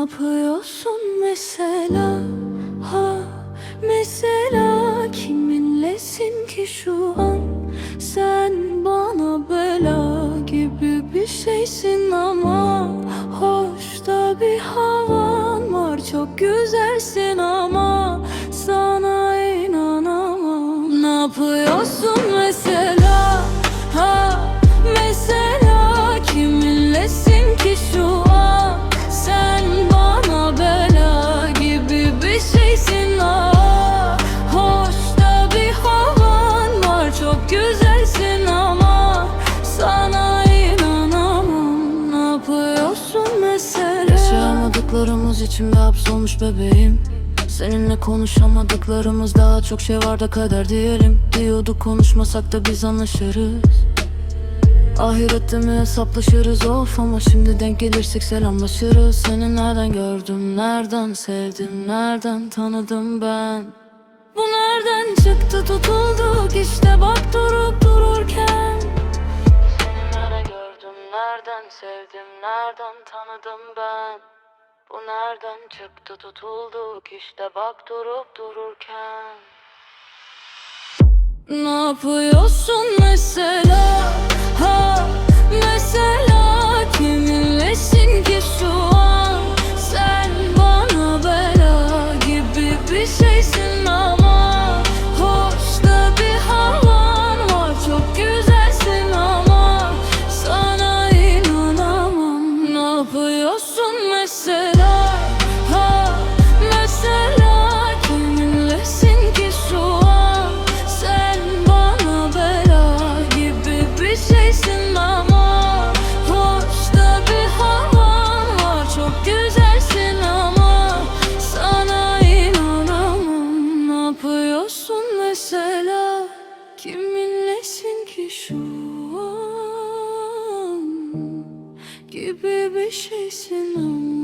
yapıyorsun mesela? Ha mesela kiminlesin ki şu an? Sen bana bela gibi bir şeysin ama hoş da bir havan var çok güzelsin ama sana inanamam. Ne yapıyorsun Yaşayamadıklarımız içimde hapsolmuş bebeğim. Seninle konuşamadıklarımız daha çok şey var da kader diyelim. Diyorduk konuşmasak da biz anlaşırız. Ahirette mi hesaplaşırız? Of ama şimdi denk gelirsek selamlaşırız. Seni nereden gördüm, nereden sevdim, nereden tanıdım ben? Bu nereden çıktı? Tutulduk işte bak durup dururken. Seni nereden gördüm, nereden sevdim, nereden tanıdım ben Bu nereden çıktı tutulduk işte bak durup dururken ne yapıyorsun mesela? Ha mesela kiminlesin ki şu an? Sen bana bela gibi bir şeysin ama Hoş da bir havan var çok güzelsin ama Sana inanamam ne yapıyorsun mesela? Şu an Gibi bir şeysin ama